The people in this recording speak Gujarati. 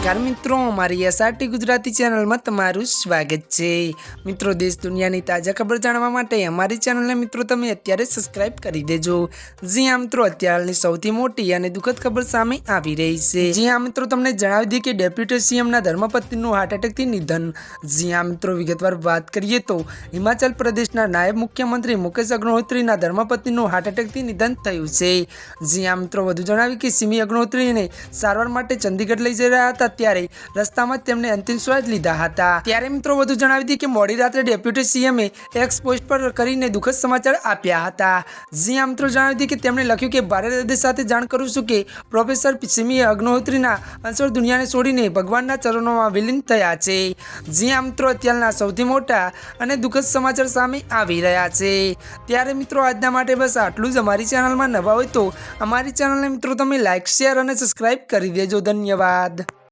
નમસ્કાર મિત્રો મારી એસઆરટી ગુજરાતી ચેનલમાં તમારું સ્વાગત છે. મિત્રો, દેશ દુનિયાની તાજા ખબર જાણવા માટે અમારી ચેનલને મિત્રો તમે અત્યારે સબસ્ક્રાઇબ કરી દેજો. જી હા, મિત્રો, અત્યારની સૌથી મોટી અને દુઃખદ ખબર સામે આવી રહી છે. જી હા, મિત્રો, તમને જણાવી દઈએ કે ડેપ્યુટી સીએમના ધર્મપત્નીનું હાર્ટ એટેકથી નિધન. જી હા, મિત્રો, વિગતવાર વાત કરીએ તો હિમાચલ પ્રદેશના નાયબ મુખ્યમંત્રી મુકેશ અગ્નિહોત્રીના ધર્મપત્નીનું હાર્ટ એટેકથી નિધન થયું છે. જી હા, મિત્રો, વધુ જણાવ્યું કે સિમી અગ્નિહોત્રીને સારવાર માટે ચંદીગઢ લઈ જઈ રહ્યા હતા. ત્યારે રસ્તામાં જ તેમને અંતિમ શ્વાસ લીધા હતા. ત્યારે મિત્રો વધુ જણાવી હતી કે મોડી રાત્રે ડેપ્યુટી સીએમએ એક્સ પોસ્ટ પર કરીને દુઃખદ સમાચાર આપ્યા હતા. જી મિત્રો, જણાવી દઈએ કે તેમણે લખ્યું કે ભારત હૃદય સાથે જાણ કરું છું કે પ્રોફેસર સિમી અગ્નિહોત્રીના અંસર દુનિયાને છોડીને ભગવાનના ચરણોમાં વિલીન થયા છે. જી મિત્રો, અત્યારના સૌથી મોટા અને દુઃખદ સમાચાર સામે આવી રહ્યા છે. ત્યારે મિત્રો, આજના માટે બસ આટલું જ. અમારી ચેનલમાં નવા હોય તો અમારી ચેનલને મિત્રો તમે લાઇક શેર અને સબસ્ક્રાઈબ કરી દેજો. ધન્યવાદ.